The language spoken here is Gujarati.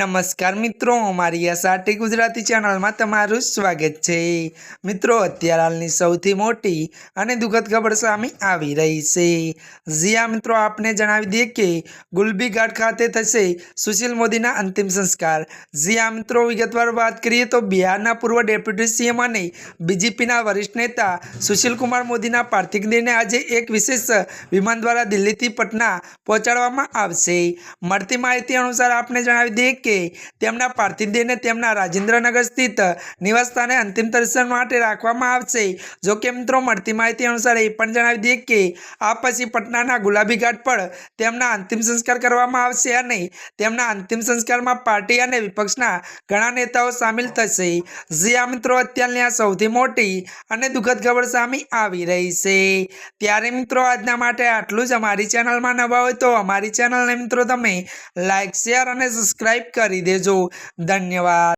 નમસ્કાર મિત્રો, અમારી એસઆરટી ગુજરાતી ચેનલમાં તમારું સ્વાગત છે. મિત્રો, અત્યારે હાલની સૌથી મોટી અને દુઃખદ ખબર સામે આવી રહી છે. જ્યાં મિત્રો, આપને જણાવી દઈએ કે ગુલબી ઘાટ ખાતે થશે સુશીલ મોદીના અંતિમ સંસ્કાર. જ્યાં મિત્રો, વિગતવાર વાત કરીએ તો બિહારના પૂર્વ ડેપ્યુટી સીએમ અને બીજેપીના વરિષ્ઠ નેતા સુશીલ કુમાર મોદીના પાર્થિવ દેહને આજે એક વિશેષ વિમાન દ્વારા દિલ્હીથી પટના પહોંચાડવામાં આવશે. મળતી માહિતી અનુસાર આપને જણાવી દઈએ કે તેમના પાર્થિવ દેહને તેમના રાજેન્દ્રનગર સ્થિત નિવાસસ્થાને અંતિમ દર્શન માટે રાખવામાં આવશે. જો કે મિત્રો, મળતી માહિતી અનુસાર એ પણ જણાવી દઈએ કે આ પછી પટનાના ગુલાબી પર તેમના અંતિમ સંસ્કાર કરવામાં આવશે અને તેમના અંતિમ સંસ્કારમાં પાર્ટી અને વિપક્ષના ઘણા નેતાઓ સામેલ થશે. જે આ મિત્રો, અત્યારની આ સૌથી મોટી અને દુઃખદ ખબર સામે આવી રહી છે. ત્યારે મિત્રો, આજના માટે આટલું જ. અમારી ચેનલમાં નવા હોય તો અમારી ચેનલને મિત્રો, તમે લાઇક શેર અને સબસ્ક્રાઈબ કરી દેજો. ધન્યવાદ.